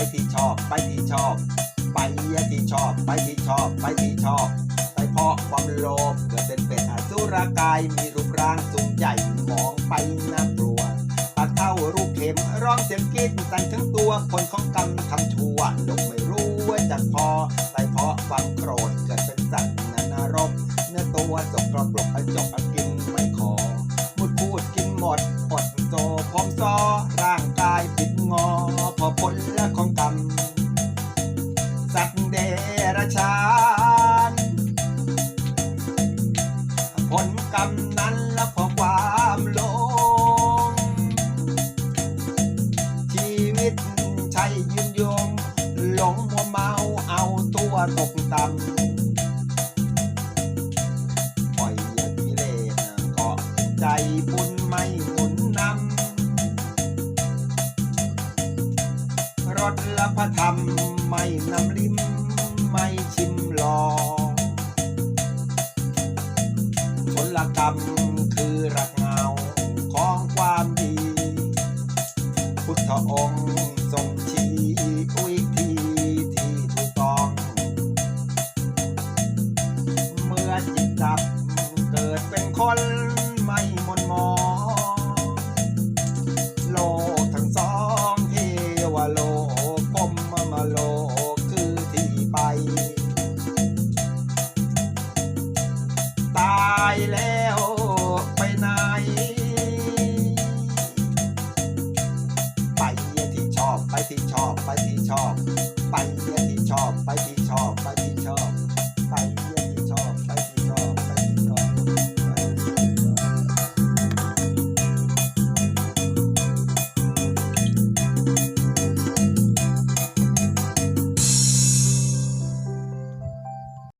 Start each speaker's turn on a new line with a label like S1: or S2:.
S1: ไปที่ชอบ ไปที่ชอบ ไปเยี่ที่ชอบ ไปที่ชอบ ไปที่ชอบ ไปเพาะความโลภเกิดเป็นเป็ดอสุรกายมีรูปร่างสูงใหญ่มองไปน่ากลัวปากเต้ารูปเข็มร้องเสียงกรีดสั่นทั้งตัวคนของกรรมทำชั่วดมไม่รู้ว่าจะพอไปเพาะความโกรธเกิดเป็นสัตว์นานารบเนื้อตัวจกกระปลกอจกกินไม่ขอมุดพูดกินหมดอดโตพร้อมซอร่างกายผิดงอพอพ้น ผลกรรมนั้นและเพอความหลง ชีวิตใช่ยืนยง หลงมัวเมาเอาตัวตกต่ำปล่อยยากิเลสเกาะใจบุญไม่หมุนนำรสละพระธรรม องค์ทรงชี้วิธีที่ถูกต้อง เมื่อจิตดับเกิดเป็นคนไม่มนมอง โลกทั้งสองเทวโลกพมมาโลกคือที่ไป ตายแล้ว ชอบ ไปเที่ยวที่ชอบ ไปที่ชอบ ไปที่ชอบ ไปเที่ยว